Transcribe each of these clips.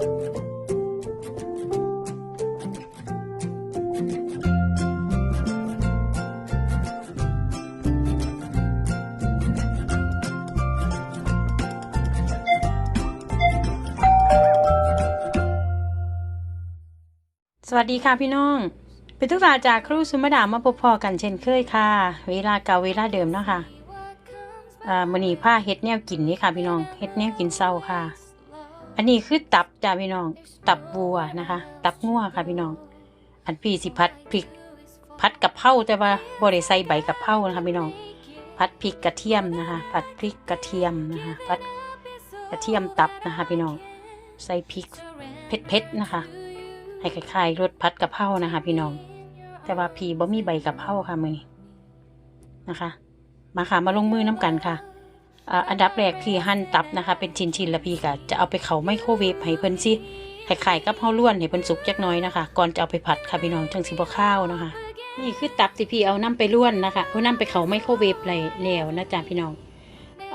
สวัสดีค่ะพี่น้อง เป็นทุกตาจากครูสุมาดามาพบพอกันเช่นเคยค่ะ เวลาเก่าเวลาเดิมเนาะค่ะอ่ามื้อนี้ผ้าเฮ็ดแนวกินนี่ค่ะพี่น้อง เฮ็ดแนวกินเศร้าค่ะ อันนี้คือตับจ้าพี่น้อง ตับวัวนะคะ ตับงัวค่ะพี่น้อง อันพี่สิพัดพริกพัดกะเพาแต่ว่าบ่ได้ใส่ใบกะเพรานะคะพี่น้องพัดพริกกระเทียมนะคะผัดพริกกระเทียมนะคะพัดกระเทียมตับนะคะพี่น้องใส่พริกเผ็ดๆนะคะให้คล้ายๆรสพัดกะเพรานะคะ พี่น้อง แต่ว่าพี่บ่มีใบกะเพราค่ะมือนี้นะคะ มาค่ะมาลงมือน้ำกันค่ะ อันดับแรกพี่หั่นตับนะคะ เป็นชิ้นๆแล้วพี่ก็จะเอาไปเขาไมโครเวฟให้เพิ่นสิคล้ายๆกับเฮาล้วนให้เพิ่นสุกจักน้อยนะคะ ก่อนจะเอาไปผัดค่ะพี่น้องจังสิบ่ข้าวนะคะ นี่คือตับที่พี่เอานํไปล้วนนะคะเอานํไปเขาไมโครเวฟเลยแล้วนะจ๊ะพี่น้อง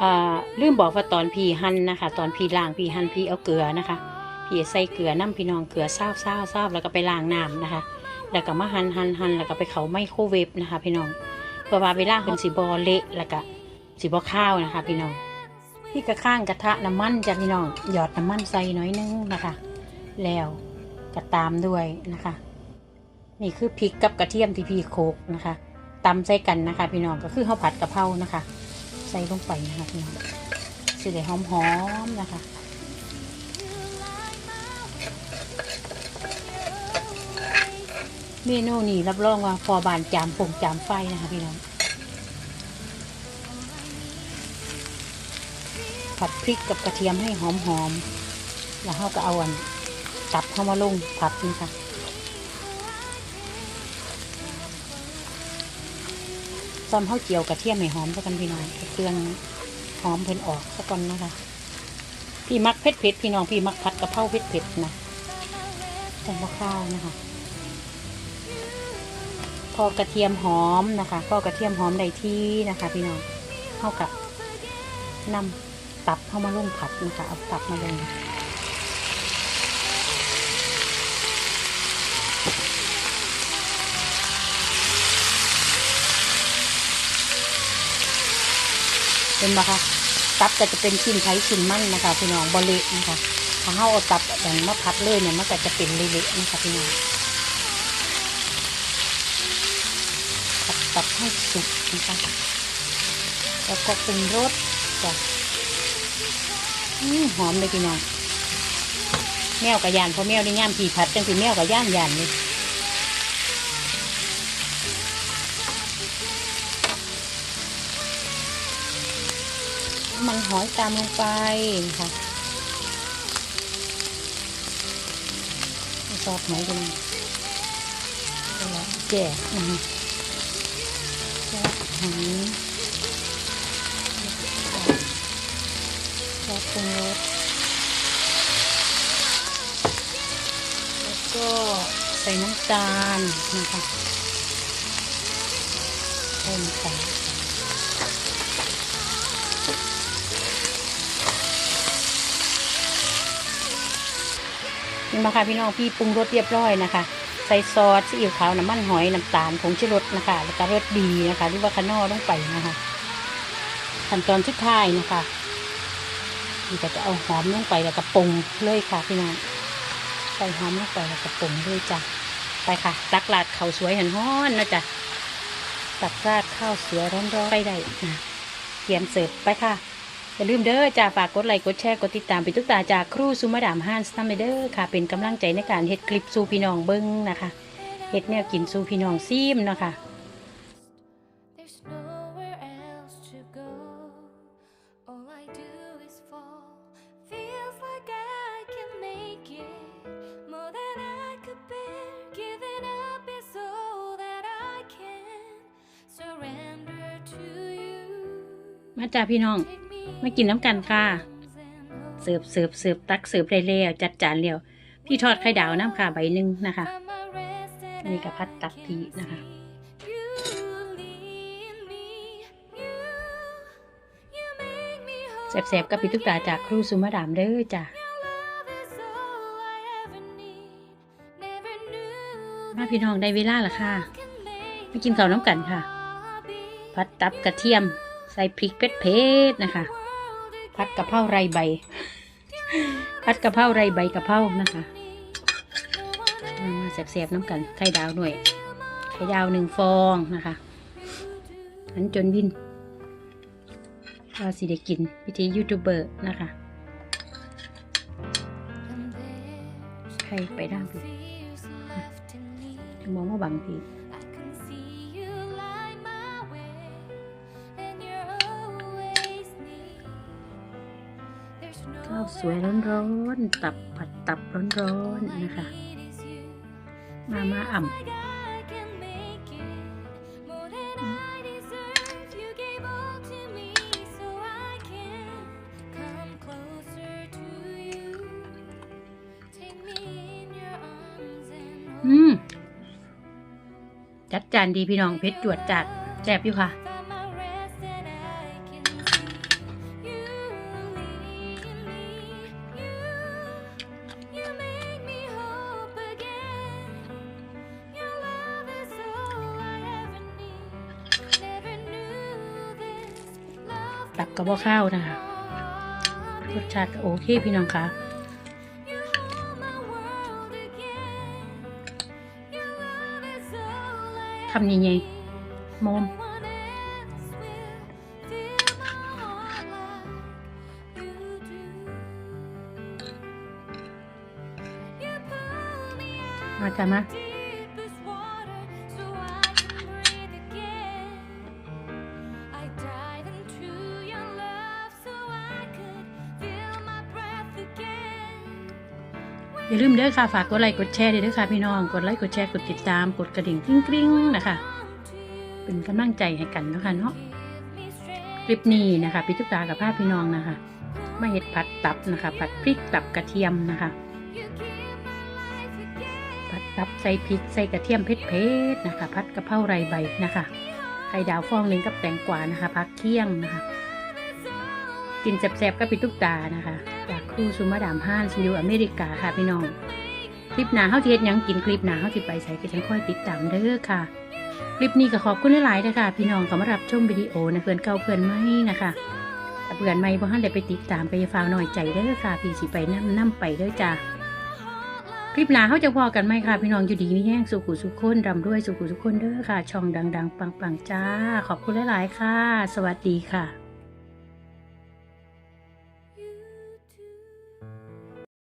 อ่าลืมบอกว่าตอนพี่หั่นนะคะ ตอนพี่ล้างพี่หั่นพี่เอาเกลือนะคะ พี่ใส่เกลือน้ำพี่น้องเกลือซาบซาบซาบแล้วก็ไปล้างน้ำนะคะ แล้วก็มาหั่นหั่นหั่นแล้วก็ไปเขาไมโครเวฟนะคะ พี่น้องเพื่อว่าเวลาเป็นสีบอเละแล้วก็ สีบอข้าวนะคะ พี่น้องพี่กระข้างกระทะน้ำมันจ้ะพี่น้องหยอดน้ำมันใส่หน้อยนึงนะคะ แล้วก็ตามด้วยนะคะ นี่คือพริกกับกระเทียมที่พี่โขกนะคะตำใส่กันนะคะ พี่น้องก็คือข้าวผัดกะเพรานะคะ ใส่ลงไปนะคะพี่น้องสิได้หอมๆนะคะเมนูนี้รับรองว่าพอบานจามปงจามไฟนะคะพี่น้อง ผัดพริกกับกระเทียมให้หอมๆแล้วเราก็เอาอันตับเข้ามาลงผัดนี่ค่ะซ้ำข้าวเจียวกระเทียมให้หอมสักกันพี่น้องเครื่องหอมเพิ่นออกสักก่อนนะคะ พี่มักเผ็ดเผ็ดพี่น้องพี่มักผัดกะเพราเผ็ดเผ็ดๆนะจังว่าข้าวนะคะ พอกระเทียมหอมนะคะ พอกระเทียมหอมได้ที่นะคะ พี่น้องเข้ากับนำ ตับเข้ามาลงผัดนะคะเอาตับมาลงเป็นปะคะตับก็จะเป็นชิ้นไข่ชิ้นมั่นนะคะพี่น้องบะเละนะคะถ้าเราเอาตับอย่างมาพัดเลยเนี่ยมันก็จะเป็นเละๆนะคะพี่น้องผัดตับให้สุกนะคะแล้วก็ปรุงรสจ้ะ หอมเลยพี่น้องแมวกับยานเพราะแมวได้ย่ามผีผัดจังสิแมวกับย่านยานเลยมันหอยตามลงไปค่ะซอสหอยกันแล้วแจ่นะคะหอม ปรุงรสแล้วก็ใส่น้ำตาลนะคะเพิ่มไปนี่มาค่ะพี่น้องพี่ปรุงรสเรียบร้อยนะคะ ใส่ซอสซีอิ๊วขาวน้ำมันหอยน้ำตาลผงชูรสนะคะ แล้วก็รสดีนะคะหรือว่าคานอลงไปนะคะขั้นตอนสุดท้ายนะคะ นี่ก็จะเอาหอมลงไปแล้วก็ปรุงเลยค่ะพี่น้องใส่หอมลงไปแล้วก็ปรุงเลยจ้ะไปค่ะ ตักราดข้าวสวยหันห้อนนะจ๊ะตักราดข้าวสวยร้อนๆไปได้นะเตรียมเสิร์ฟไปค่ะอย่าลืมเด้อจ้าฝากกดไลค์กดแชร์กดติดตามไปทุกตาจากครูสุมาดามฮันส์ทำไปเด้อค่ะ เป็นกำลังใจในการเฮ็ดคลิปสู่พี่น้องเบิ้งนะคะเฮ็ดแนวกินสู่พี่น้องซีมนะคะ มาจ้าพี่น้อง มากินน้ำกันค่ะ เสิร์ฟเสิร์ฟเสิร์ฟตักเสิร์ฟเร่แล้จัดจานแล้วพี่ทอดไข่ดาวน้ำค่ะใบหนึ่งนะคะนี่กับพัดตักทีนะคะแสบๆกับพี่ตุ๊กตาจากครูสุมาดามเด้อจ้ะมาพี่น้องได้เวลาละค่ะไปกินข้าวน้ำกันค่ะ พัดตับกระเทียม ใส่พริกเผ็ดๆนะคะพัดกะเพราไรใบพัดกะเพราไรใบกะเพรานะคะ มาแสบๆน้ำกัน ไข่ดาวหน่วย ไข่ดาวหนึ่งฟองนะคะหันจนวินว่าสิได้กินพิธียูทูบเบอร์นะคะ ไข่ไปด้านพี่มองว่าบังพี่ สวยร้อนๆตับผัดตับร้อนๆนะคะ มามาอ่ำอืม จัดจานดีพี่น้องเพชรจวดจัดแซ่บอยู่ค่ะ ตับกระบอกข้าวนะคะรสชาติโอเคพี่น้องคะทำยังไงมอมมาจ้ะมา อย่าลืมเด้อค่ะฝากกดไลค์กดแชร์ด้วยเด้อค่ะพี่น้องกดไลค์กดแชร์กดติดตามกดกระดิ่งกริ๊งกริ๊งนะคะ เป็นกำลังใจให้กันนะคะเนาะคลิปนี้นะคะพี่ตุ๊กตากับภาพพี่น้องนะคะมาเห็ดผัดตับนะคะ ผัดพริกตับกระเทียมนะคะ ผัดตับใส่พริกใส่กระเทียมเผ็ดๆนะคะผัดกะเพราไรใบนะคะไข่ดาวฟองหนึ่งกับแตงกวานะคะผักเคี่ยงนะคะ กินแซ่บๆกับพี่ตุ๊กตานะคะ กครูซูมาดามห้านซิวอเมริกาค่ะพี่น้อง คลิปหนาเฮาสิเฮ็ดหยังกินคลิปหนาเฮาสิไปใส่ก็จังค่อยติดตามเด้อค่ะ คลิปนี้ก็ขอบคุณหลายๆนะคะพี่น้องเขามารับชมวิดีโอนะเพื่อนเก่าเพื่อนใหม่นะคะถ้าเพื่อนใหม่บ่ทันได้ไปติดตามก็อย่าฟาวหน่อยใจเด้อค่ะ พี่สิไปนำนํไปเด้อจ้าคลิปหนาเขาจะพอกันไหมค่ะ พี่น้องอยู่ดีมีแห้งสุขุสุขคนรำด้วยสุขุสุขคนเด้อค่ะ ช่องดัง ๆ ปัง ๆ จ้า ขอบคุณหลาย ๆ ค่ะ สวัสดีค่ะ